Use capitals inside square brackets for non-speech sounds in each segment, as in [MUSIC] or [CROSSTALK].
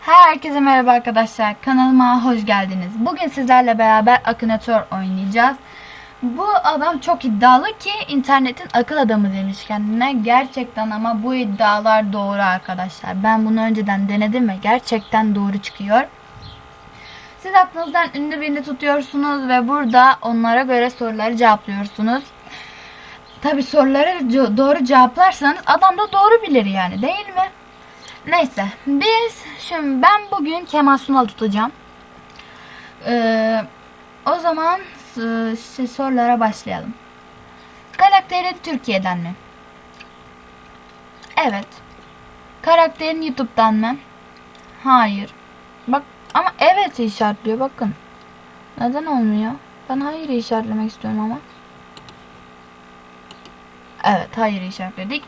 Herkese merhaba arkadaşlar. Kanalıma hoş geldiniz. Bugün sizlerle beraber Akinator oynayacağız. Bu adam çok iddialı ki internetin akıl adamı demiş kendine. Gerçekten ama bu iddialar doğru arkadaşlar. Ben bunu önceden denedim ve gerçekten doğru çıkıyor. Siz aklınızdan ünlü birini tutuyorsunuz ve burada onlara göre soruları cevaplıyorsunuz. Tabi soruları doğru cevaplarsanız adam da doğru bilir yani değil mi? Neyse biz şimdi ben bugün Kemal Sunal tutacağım. Ee, o zaman e, sorulara başlayalım. Karakterin Türkiye'den mi? Evet. Karakterin YouTube'dan mı? Hayır. Bak ama evet işaretliyor bakın. Neden olmuyor? Ben hayır işaretlemek istiyorum ama. Evet hayır işaretledik.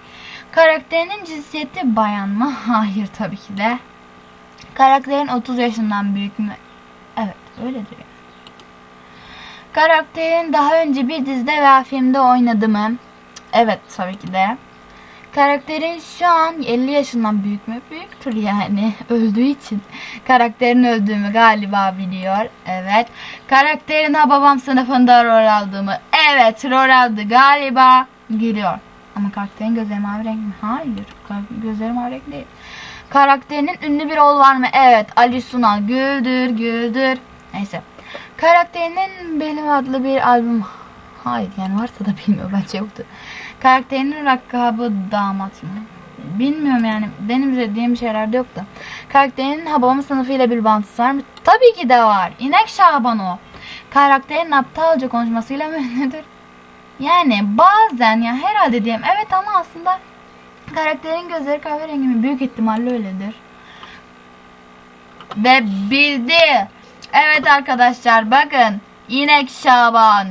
Karakterinin cinsiyeti bayan mı? [LAUGHS] Hayır tabii ki de. Karakterin 30 yaşından büyük mü? Evet öyledir. yani. Karakterin daha önce bir dizide veya filmde oynadı mı? Evet tabii ki de. Karakterin şu an 50 yaşından büyük mü? Büyüktür yani. [LAUGHS] Öldüğü için. Karakterin öldüğümü galiba biliyor. Evet. Karakterin ha babam sınıfında rol aldığımı. Evet rol aldı galiba. Gülüyor. Ama karakterin gözleri mavi renk mi? Hayır. Gözleri mavi renk değil. Karakterinin ünlü bir oğlu var mı? Evet. Ali Sunal. Güldür güldür. Neyse. Karakterinin Benim adlı bir albüm Hayır yani varsa da bilmiyorum bence yoktu. Karakterinin rakabı damat mı? Bilmiyorum yani benim dediğim şeylerde yoktu. Karakterinin Hababam sınıfıyla bir bağlantısı var mı? Tabii ki de var. İnek Şaban o. Karakterin aptalca konuşmasıyla mı ünlüdür? Yani bazen ya herhalde diyeyim. Evet ama aslında karakterin gözleri kahverengi mi? Büyük ihtimalle öyledir. Ve bildi. Evet arkadaşlar bakın. İnek Şaban.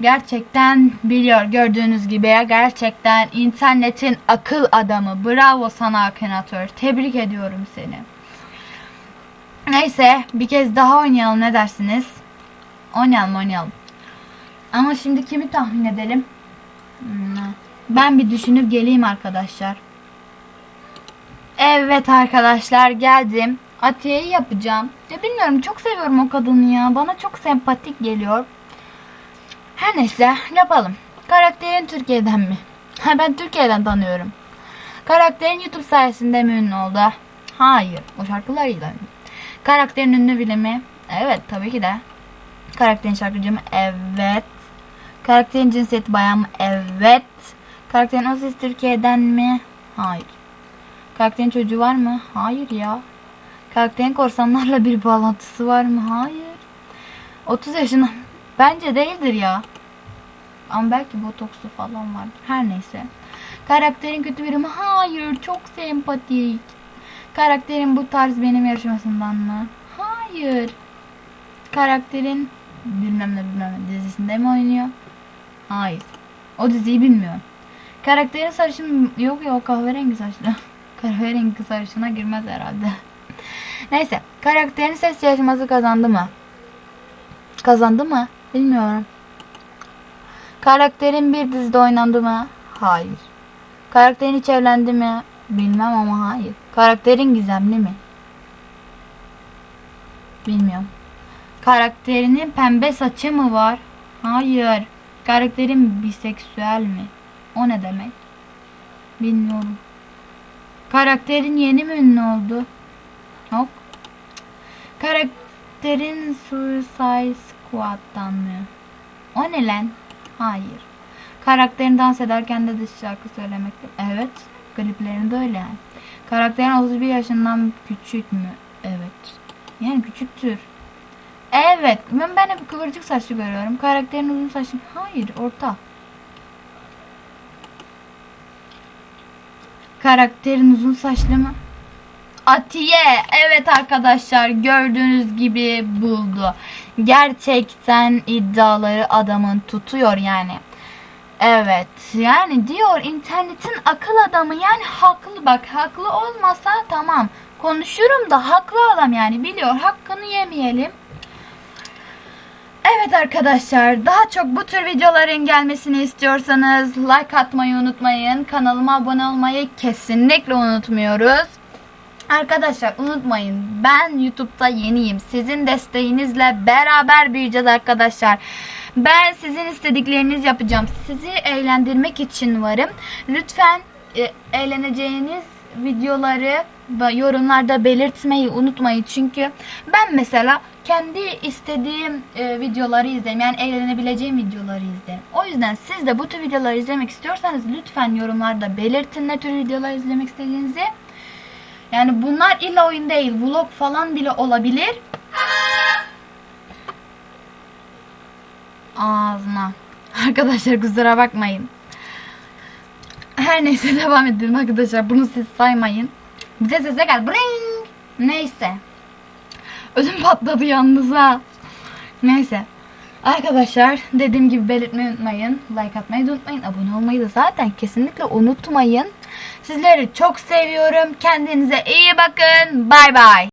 Gerçekten biliyor gördüğünüz gibi gerçekten internetin akıl adamı. Bravo sana Akinator. Tebrik ediyorum seni. Neyse bir kez daha oynayalım ne dersiniz? Oynayalım oynayalım. Ama şimdi kimi tahmin edelim? Hmm, Ben bir düşünüp geleyim arkadaşlar. Evet arkadaşlar geldim. Atiye'yi yapacağım. Ya bilmiyorum çok seviyorum o kadını ya. Bana çok sempatik geliyor. Her neyse yapalım. Karakterin Türkiye'den mi? Ha ben Türkiye'den tanıyorum. Karakterin YouTube sayesinde mi ünlü oldu? Hayır. O şarkılarıyla ünlü. Karakterin ünlü biri mi? Evet tabii ki de. Karakterin şarkıcı mı? Evet. Karakterin cinsiyeti bayan mı? Evet. Karakterin ses Türkiye'den mi? Hayır. Karakterin çocuğu var mı? Hayır ya. Karakterin korsanlarla bir bağlantısı var mı? Hayır. 30 yaşında. [LAUGHS] Bence değildir ya. Ama belki botokslu falan var. Her neyse. Karakterin kötü biri mi? Hayır. Çok sempatik. Karakterin bu tarz benim yarışmasından mı? Hayır. Karakterin bilmem ne bilmem ne dizisinde mi oynuyor? Hayır. O diziyi bilmiyorum. Karakterin sarışın yok ya o kahverengi saçlı. [LAUGHS] kahverengi sarışına girmez herhalde. [LAUGHS] Neyse. Karakterin ses yarışması kazandı mı? Kazandı mı? Bilmiyorum. Karakterin bir dizide oynandı mı? Hayır. Karakterin hiç evlendi mi? Bilmem ama hayır. Karakterin gizemli mi? Bilmiyorum. Karakterinin pembe saçı mı var? Hayır. Karakterin biseksüel mi? O ne demek? Bilmiyorum. Karakterin yeni mi ünlü oldu? Yok. Karakterin Suicide Squad'dan mı? O ne lan? Hayır. Karakterin dans ederken de dış şarkı söylemek. Evet. Kliplerinde öyle yani. Karakterin 31 yaşından küçük mü? Evet. Yani küçüktür. Evet. Ben, ben hep kıvırcık saçlı görüyorum. Karakterin uzun saçlı. Hayır. Orta. Karakterin uzun saçlı mı? Atiye. Evet arkadaşlar gördüğünüz gibi buldu. Gerçekten iddiaları adamın tutuyor yani. Evet yani diyor internetin akıl adamı yani haklı bak haklı olmasa tamam konuşurum da haklı adam yani biliyor hakkını yemeyelim. Evet arkadaşlar daha çok bu tür videoların gelmesini istiyorsanız like atmayı unutmayın. Kanalıma abone olmayı kesinlikle unutmuyoruz. Arkadaşlar unutmayın ben YouTube'da yeniyim. Sizin desteğinizle beraber büyüyeceğiz arkadaşlar. Ben sizin istediklerinizi yapacağım. Sizi eğlendirmek için varım. Lütfen e, eğleneceğiniz videoları yorumlarda belirtmeyi unutmayın. Çünkü ben mesela kendi istediğim e, videoları izlerim. Yani eğlenebileceğim videoları izlerim. O yüzden siz de bu tür videoları izlemek istiyorsanız lütfen yorumlarda belirtin ne tür videolar izlemek istediğinizi. Yani bunlar illa oyun değil. Vlog falan bile olabilir. Ağzına. [LAUGHS] Arkadaşlar kusura bakmayın. Her neyse [LAUGHS] devam edelim arkadaşlar. Bunu siz saymayın. Bir de sese gel. Bring. Neyse. Ödüm patladı yalnız ha. Neyse. Arkadaşlar dediğim gibi belirtmeyi unutmayın. Like atmayı da unutmayın. Abone olmayı da zaten kesinlikle unutmayın. Sizleri çok seviyorum. Kendinize iyi bakın. Bay bay.